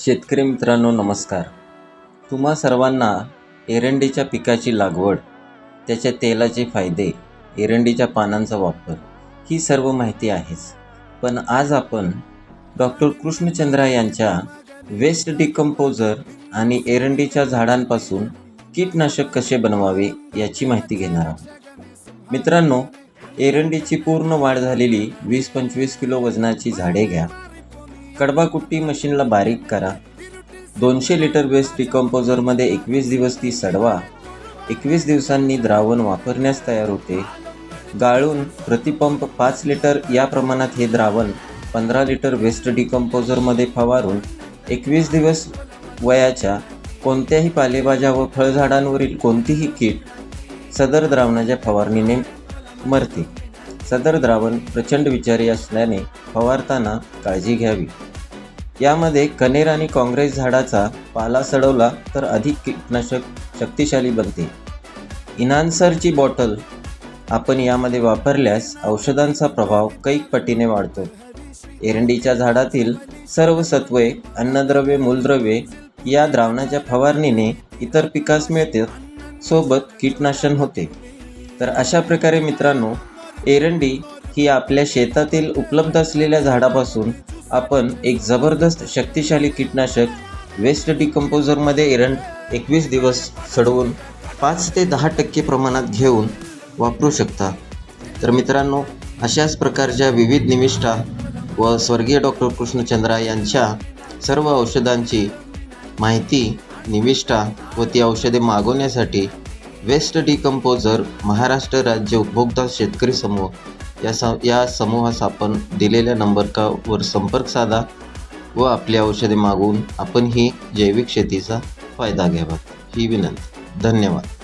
शेतकरी मित्रांनो नमस्कार. तुम्हा सर्वांना एरंडीच्या पिकाची लागवड त्याच्या तेलाचे फायदे एरंडीच्या पानांचा वापर ही सर्व माहिती आहेच. पण आज आपण डॉक्टर कृष्णचंद्रा यांच्या वेस्ट डिकम्पोजर आणि एरंडीच्या झाडांपासून कीटनाशक कसे बनवावे याची माहिती घेणार आहोत. मित्रांनो एरंडीची पूर्ण वाढ झालेली वीस पंचवीस किलो वजनाची झाडे घ्या. कडबाकुट्टी मशीनला बारीक करा. दोनशे लिटर वेस्ट डिकम्पोजरमध्ये एकवीस दिवस ती सडवा. एकवीस दिवसांनी द्रावण वापरण्यास तयार होते. गाळून प्रतिपंप पाच लिटर या प्रमाणात हे द्रावण पंधरा लिटर वेस्ट डिकम्पोजरमध्ये फवारून एकवीस दिवस वयाच्या कोणत्याही पालेभाज्या व फळझाडांवरील कोणतीही कीड सदर द्रावणाच्या फवारणीने मरते. सदर द्रावण प्रचंड विचारी असल्याने फवारताना काळजी घ्यावी. यामध्ये कनेर आणि काँग्रेस झाडाचा पाला सडवला तर अधिक कीटनाशक शक्तिशाली बनते. इनान्सरची बॉटल आपण यामध्ये वापरल्यास औषधांचा प्रभाव कैक पटीने वाढतो. एरंडीच्या झाडातील सर्व सत्वे अन्नद्रव्ये मूलद्रव्ये या द्रावणाच्या फवारणीने इतर पिकास मिळते सोबत कीटनाशन होते. तर अशा प्रकारे मित्रांनो एरंडी ही आपल्या शेतातील उपलब्ध असलेल्या झाडापासून आपण एक जबरदस्त शक्तिशाली कीटनाशक वेस्ट डिकम्पोजरमध्ये एरंड एकवीस दिवस सडवून पाच ते दहा टक्के प्रमाणात घेऊन वापरू शकता. तर मित्रांनो अशाच प्रकारच्या विविध निविष्ठा व स्वर्गीय डॉक्टर कृष्णचंद्रा यांच्या सर्व औषधांची माहिती निविष्ठा व ती औषधे मागवण्यासाठी वेस्ट डिकम्पोजर महाराष्ट्र राज्य उपभोक्ता शेतकरी समूह या स या समूहास आपण दिलेल्या नंबरकावर संपर्क साधा व आपली औषधे मागवून आपण ही जैविक शेतीचा फायदा घ्यावा. ही विनंती. धन्यवाद.